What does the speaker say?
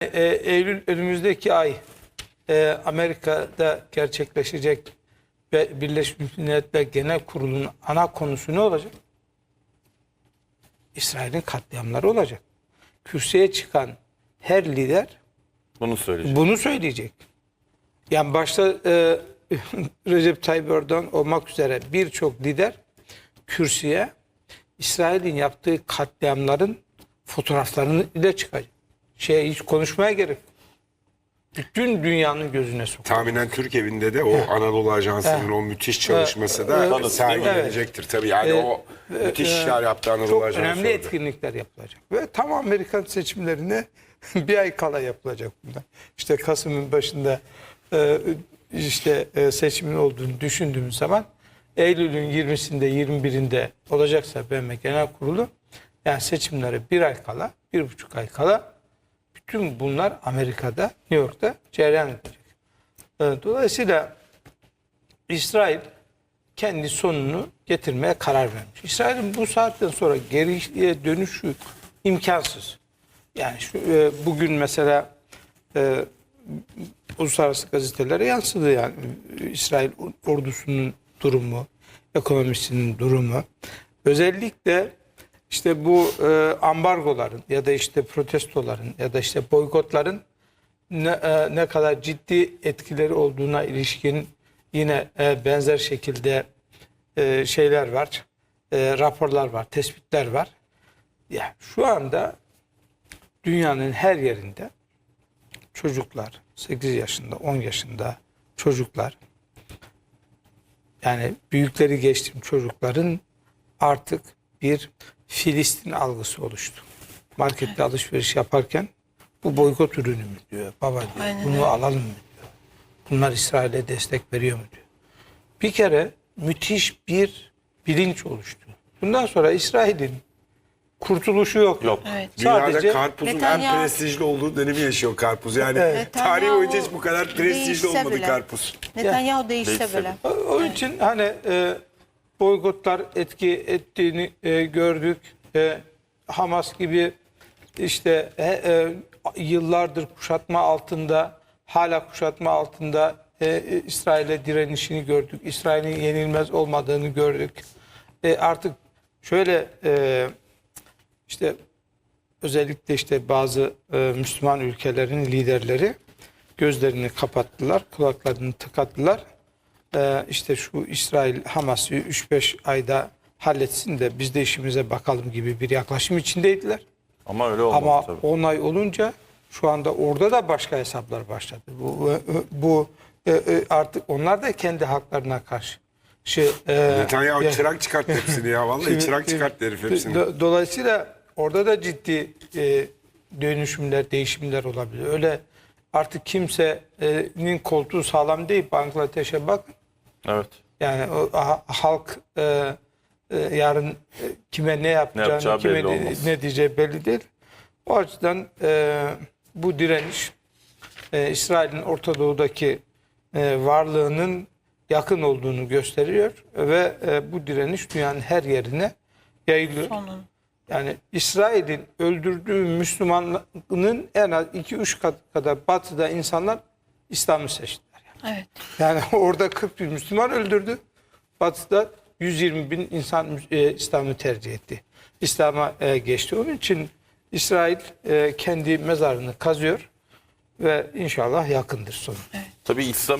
e, Eylül önümüzdeki ay e, Amerika'da gerçekleşecek ve Birleşmiş Milletler Genel Kurulu'nun ana konusu ne olacak? İsrail'in katliamları olacak. Kürsüye çıkan her lider Bunu söyleyeceğim. bunu söyleyecek. Yani başta e, Recep Tayyip Erdoğan olmak üzere birçok lider kürsüye İsrail'in yaptığı katliamların fotoğraflarını ile çıkacak. Şey hiç konuşmaya gerek. Bütün dünyanın gözüne sok. Tahminen Türk evinde de o Anadolu Ajansı'nın o müthiş çalışması da Evet. sergilenecektir tabii. Yani Evet. o müthiş işler yaptı Anadolu Çok Ajansı. önemli orada. etkinlikler yapılacak. Ve tam Amerikan seçimlerine bir ay kala yapılacak bunlar. İşte Kasım'ın başında e, işte e, seçimin olduğunu düşündüğümüz zaman Eylül'ün 20'sinde 21'inde olacaksa BM Genel Kurulu yani seçimlere bir ay kala, bir buçuk ay kala bütün bunlar Amerika'da, New York'ta cereyan edecek. E, Dolayısıyla İsrail kendi sonunu getirmeye karar vermiş. İsrail'in bu saatten sonra geriye dönüşü imkansız. Yani şu, e, bugün mesela e, uluslararası gazetelere yansıdı yani İsrail ordusunun durumu, ekonomisinin durumu. Özellikle işte bu e, ambargoların ya da işte protestoların ya da işte boykotların ne, e, ne kadar ciddi etkileri olduğuna ilişkin yine e, benzer şekilde e, şeyler var, e, raporlar var, tespitler var. Ya şu anda dünyanın her yerinde çocuklar, 8 yaşında, 10 yaşında çocuklar yani büyükleri geçtim çocukların artık bir Filistin algısı oluştu. Markette alışveriş yaparken bu boykot ürünü mü diyor. Baba diyor. Aynen bunu öyle. alalım mı diyor. Bunlar İsrail'e destek veriyor mu diyor. Bir kere müthiş bir bilinç oluştu. Bundan sonra İsrail'in kurtuluşu yok. Yok. Evet. Dünyada Sadece karpuzun en Netanyahu- prestijli olduğu dönemi yaşıyor karpuz. Yani Evet. tarih boyunca hiç bu kadar prestijli olmadı bile. karpuz. Netanyahu değişse Değişse bile. O, o için hani e, boykotlar etki ettiğini e, gördük. E, Hamas gibi işte e, e, yıllardır kuşatma altında, hala kuşatma altında e, e, İsrail'e direnişini gördük. İsrail'in yenilmez olmadığını gördük. E, artık şöyle e, işte özellikle işte bazı e, Müslüman ülkelerin liderleri gözlerini kapattılar, kulaklarını tıkattılar. E, işte şu İsrail Hamas'ı 3-5 ayda halletsin de biz de işimize bakalım gibi bir yaklaşım içindeydiler. Ama öyle olmadı Ama tabii. 10 ay olunca şu anda orada da başka hesaplar başladı. Bu, bu e, e, artık onlar da kendi haklarına karşı. Şey, e, Netanyahu ya- çırak çıkarttı hepsini ya. Vallahi Şimdi- çırak çıkarttı herif hepsini. Do- Dolayısıyla orada da ciddi e, dönüşümler, değişimler olabilir. Öyle artık kimsenin koltuğu sağlam değil. Bangladeş'e bakın. Evet. Yani o ha- halk e, e, yarın e, kime ne yapacağını, yapacağı kime belli ne, olmaz. ne diyeceği belli değil. O açıdan e, bu direniş e, İsrail'in Orta Doğu'daki e, varlığının yakın olduğunu gösteriyor ve e, bu direniş dünyanın her yerine yayılıyor. Sonun. Yani İsrail'in öldürdüğü Müslümanın en az 2-3 kat kadar batıda insanlar İslam'ı seçtiler. Yani. Evet. Yani orada 40 bin Müslüman öldürdü. Batı'da 120 bin insan e, İslam'ı tercih etti. İslam'a e, geçti. Onun için İsrail e, kendi mezarını kazıyor ve inşallah yakındır sonu. Tabii İslam